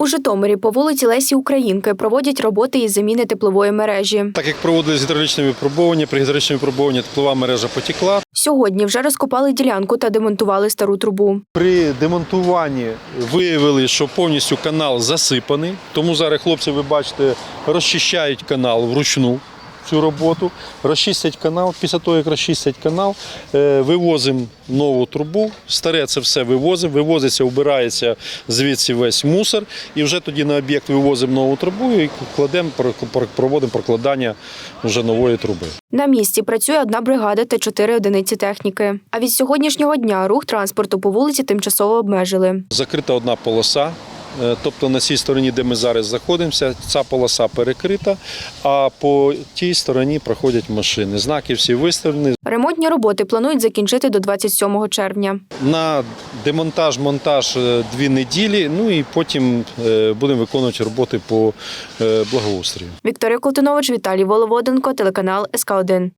У Житомирі по вулиці Лесі Українки проводять роботи із заміни теплової мережі. Так як проводили гідравлічне випробування, при гідравлічному випробуванні теплова мережа потекла. Сьогодні вже розкопали ділянку та демонтували стару трубу. При демонтуванні виявили, що повністю канал засипаний. Тому зараз хлопці, ви бачите, розчищають канал вручну. Цю роботу розчистять канал. Після того, як розчистять канал, е, вивозимо нову трубу. Старе це все вивозимо, вивозиться, вбирається звідси весь мусор, і вже тоді на об'єкт вивозимо нову трубу і кладемо, проводимо прокладання вже нової труби. На місці працює одна бригада та чотири одиниці техніки. А від сьогоднішнього дня рух транспорту по вулиці тимчасово обмежили. Закрита одна полоса. Е, Тобто на цій стороні, де ми зараз знаходимося, ця полоса перекрита, а по тій стороні проходять машини. Знаки всі виставлені. Ремонтні роботи планують закінчити до 27 червня. На демонтаж, монтаж е, дві неділі. Ну і потім е, будемо виконувати роботи по благоустрою. Вікторія Колтунович, Віталій Воловоденко, телеканал СК 1